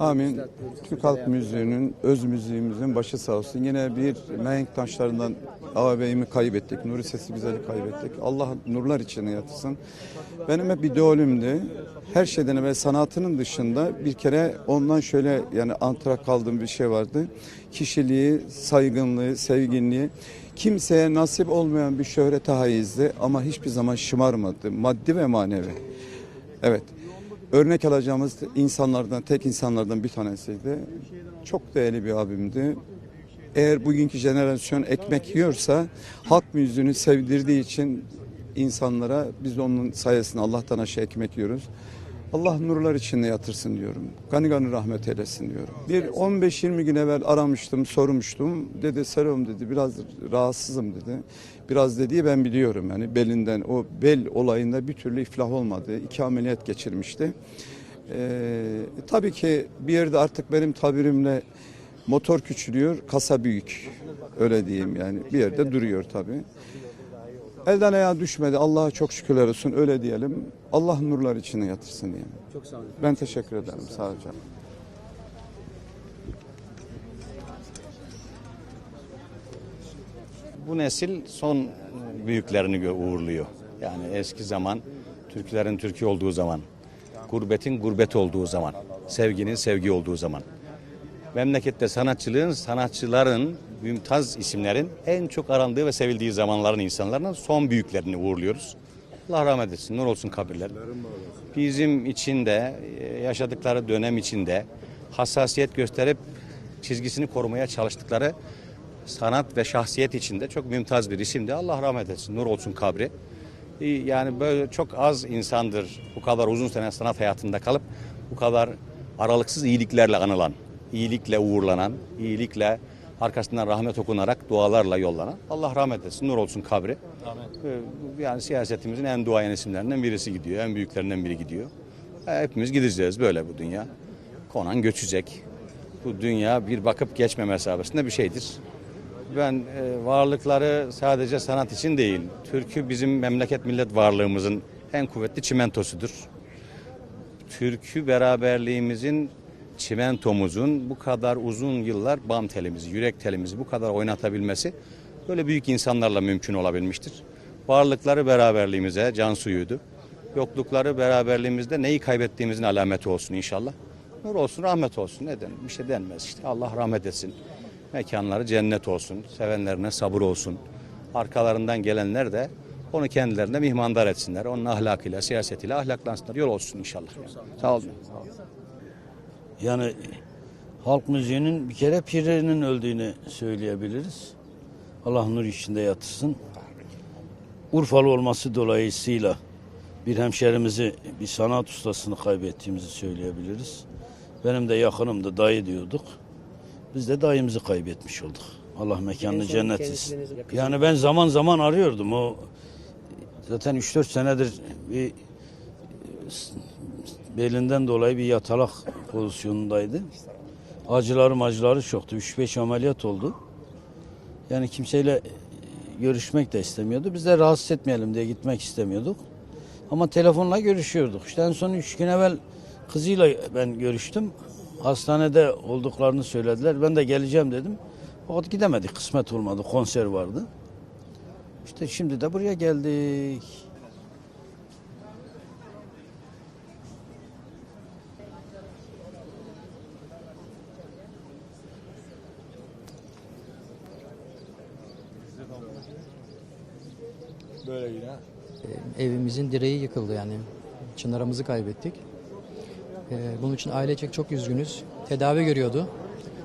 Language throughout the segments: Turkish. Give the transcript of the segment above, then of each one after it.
Amin. Türk halk müziğinin, öz müziğimizin başı sağ olsun. Yine bir mehenk taşlarından ağabeyimi kaybettik. Nuri Sesi Güzel'i kaybettik. Allah nurlar içine yatırsın. Benim hep idolümdü. Her şeyden evvel sanatının dışında bir kere ondan şöyle yani antra kaldığım bir şey vardı. Kişiliği, saygınlığı, sevginliği. Kimseye nasip olmayan bir şöhrete haizdi ama hiçbir zaman şımarmadı. Maddi ve manevi. Evet. Örnek alacağımız insanlardan, tek insanlardan bir tanesiydi. Çok değerli bir abimdi. Eğer bugünkü jenerasyon ekmek yiyorsa halk müziğini sevdirdiği için insanlara biz de onun sayesinde Allah'tan aşağı ekmek yiyoruz. Allah nurlar içinde yatırsın diyorum. Gani gani rahmet eylesin diyorum. Bir 15-20 gün evvel aramıştım, sormuştum. Dedi Selam dedi biraz rahatsızım dedi. Biraz dediği ben biliyorum yani belinden o bel olayında bir türlü iflah olmadı. İki ameliyat geçirmişti. Ee, tabii ki bir yerde artık benim tabirimle motor küçülüyor, kasa büyük. Öyle diyeyim yani bir yerde duruyor tabii. Elden ayağa düşmedi. Allah'a çok şükürler olsun. Öyle diyelim. Allah nurlar içine yatırsın diyelim. Çok sağ olun. Ben teşekkür ederim. Sağ olun. canım. Bu nesil son büyüklerini uğurluyor. Yani eski zaman, Türklerin Türkiye olduğu zaman, gurbetin gurbet olduğu zaman, sevginin sevgi olduğu zaman. Memlekette sanatçılığın, sanatçıların, mümtaz isimlerin en çok arandığı ve sevildiği zamanların insanların son büyüklerini uğurluyoruz. Allah rahmet etsin, nur olsun kabirler. Bizim içinde, yaşadıkları dönem içinde hassasiyet gösterip çizgisini korumaya çalıştıkları sanat ve şahsiyet içinde çok mümtaz bir isimdi. Allah rahmet etsin, nur olsun kabri. Yani böyle çok az insandır bu kadar uzun sene sanat hayatında kalıp bu kadar aralıksız iyiliklerle anılan, iyilikle uğurlanan, iyilikle arkasından rahmet okunarak dualarla yollanan. Allah rahmet etsin, nur olsun kabri. Ee, Yani siyasetimizin en duayen isimlerinden birisi gidiyor, en büyüklerinden biri gidiyor. E, Hepimiz gideceğiz böyle bu dünya. Konan göçecek. Bu dünya bir bakıp geçme mesabesinde bir şeydir. Ben e, varlıkları sadece sanat için değil, türkü bizim memleket millet varlığımızın en kuvvetli çimentosudur. Türkü beraberliğimizin, çimentomuzun bu kadar uzun yıllar bam telimizi, yürek telimizi bu kadar oynatabilmesi böyle büyük insanlarla mümkün olabilmiştir. Varlıkları beraberliğimize can suyuydu. Yoklukları beraberliğimizde neyi kaybettiğimizin alameti olsun inşallah. Nur olsun, rahmet olsun. Neden? Bir şey denmez işte. Allah rahmet etsin. Mekanları cennet olsun. Sevenlerine sabır olsun. Arkalarından gelenler de onu kendilerine mihmandar etsinler. Onun ahlakıyla, siyasetiyle ahlaklansınlar. Yol olsun inşallah. Sağ olun. Yani halk müziğinin bir kere pirinin öldüğünü söyleyebiliriz. Allah nur içinde yatırsın. Urfalı olması dolayısıyla bir hemşerimizi, bir sanat ustasını kaybettiğimizi söyleyebiliriz. Benim de yakınımdı, dayı diyorduk. Biz de dayımızı kaybetmiş olduk. Allah mekanını cennet etsin. Yani ben zaman zaman arıyordum. O zaten 3-4 senedir bir belinden dolayı bir yatalak pozisyonundaydı. Acıları macıları çoktu. 3-5 ameliyat oldu. Yani kimseyle görüşmek de istemiyordu. Biz de rahatsız etmeyelim diye gitmek istemiyorduk. Ama telefonla görüşüyorduk. İşte en son 3 gün evvel kızıyla ben görüştüm. Hastanede olduklarını söylediler. Ben de geleceğim dedim. Fakat gidemedik. Kısmet olmadı. Konser vardı. İşte şimdi de buraya geldik. Evimizin direği yıkıldı yani. Çınarımızı kaybettik. Ee, bunun için ailecek çok üzgünüz. Tedavi görüyordu.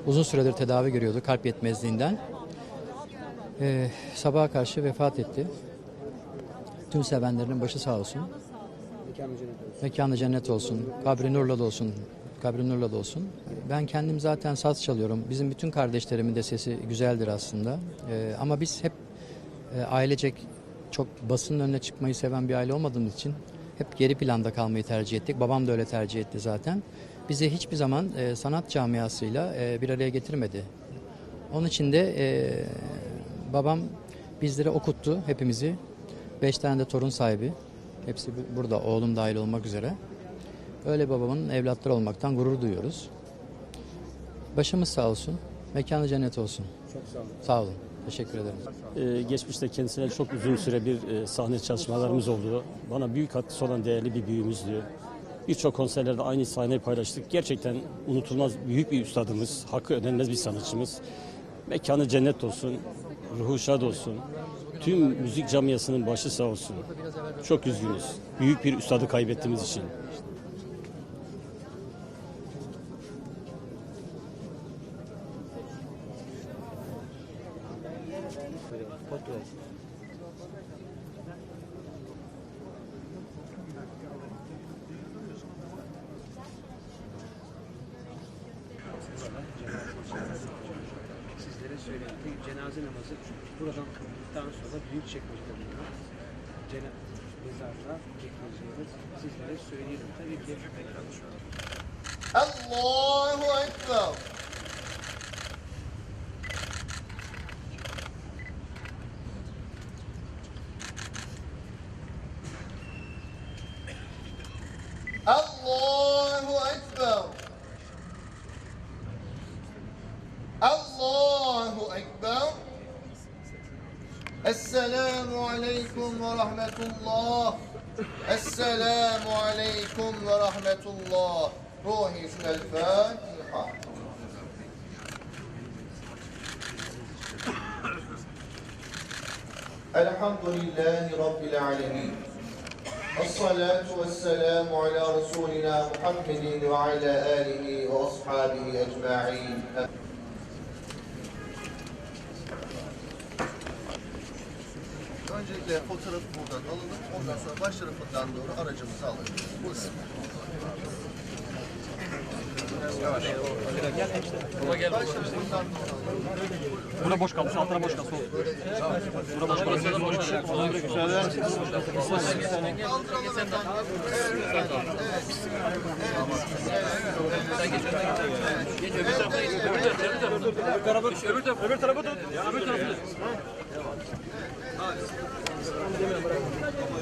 Uzun süredir tedavi görüyordu kalp yetmezliğinden. Ee, sabaha karşı vefat etti. Tüm sevenlerinin başı sağ olsun. Mekanı cennet olsun. Kabri nurla olsun. Kabri nurla da olsun. Ben kendim zaten saz çalıyorum. Bizim bütün kardeşlerimin de sesi güzeldir aslında. Ee, ama biz hep e, ailecek çok basının önüne çıkmayı seven bir aile olmadığımız için hep geri planda kalmayı tercih ettik. Babam da öyle tercih etti zaten. Bizi hiçbir zaman e, sanat camiasıyla e, bir araya getirmedi. Onun için de e, babam bizleri okuttu hepimizi. Beş tane de torun sahibi. Hepsi bu- burada oğlum dahil olmak üzere. Öyle babamın evlatları olmaktan gurur duyuyoruz. Başımız sağ olsun. Mekanı cennet olsun. Çok sağ olun. Sağ olun. Teşekkür ederim. Ee, geçmişte kendisine çok uzun süre bir e, sahne çalışmalarımız oldu. Bana büyük katkısı olan değerli bir büyüğümüzdü. Birçok konserlerde aynı sahneyi paylaştık. Gerçekten unutulmaz büyük bir üstadımız, hakkı ödenmez bir sanatçımız. Mekanı cennet olsun, ruhu şad olsun. Tüm müzik camiasının başı sağ olsun. Çok üzgünüz. Büyük bir üstadı kaybettiğimiz için. Fotoğraf. Sizlere söyleyeyim ki cenaze namazı buradan kıldıktan sonra büyük çekmecede bulunan cenab mezarlığa çekmeyeceğimiz sizlere söyleyelim. Tabii ki Allahu Ekber. Esselamu Aleyküm ve Rahmetullah. Esselamu Aleyküm ve Rahmetullah. روحي في الفاتحة الحمد لله رب العالمين الصلاة والسلام على رسولنا محمد وعلى آله وأصحابه أجمعين Öncelikle fotoğrafı buradan alınıp ondan sonra baş tarafından doğru aracımızı alıyoruz. Buyurun. Bura boş kalmış, altına boş kalmış. Bura boş kalmış. Öbür tarafa tut. Öbür tarafa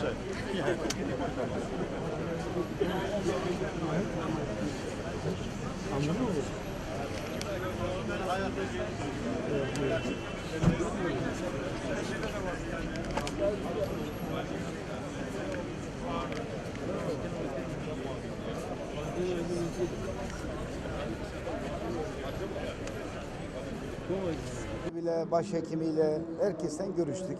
tarafa tut. bile, başhekimiyle herkesten görüştük.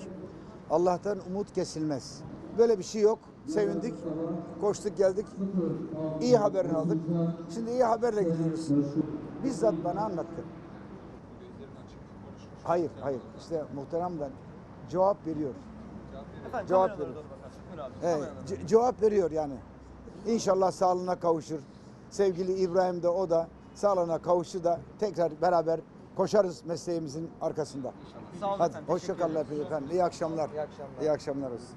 Allah'tan umut kesilmez. Böyle bir şey yok. Sevindik. Koştuk geldik. İyi haberini aldık. Şimdi iyi haberle gidiyoruz. Bizzat bana anlattı. Hayır, hayır. İşte muhteremden cevap veriyor. cevap veriyor. Evet, ce- cevap veriyor yani. İnşallah sağlığına kavuşur. Sevgili İbrahim de o da sağlığına kavuştu da tekrar beraber koşarız mesleğimizin arkasında. Sağ olun Hadi hoşça kalın efendim. İyi akşamlar. İyi akşamlar. İyi akşamlar olsun.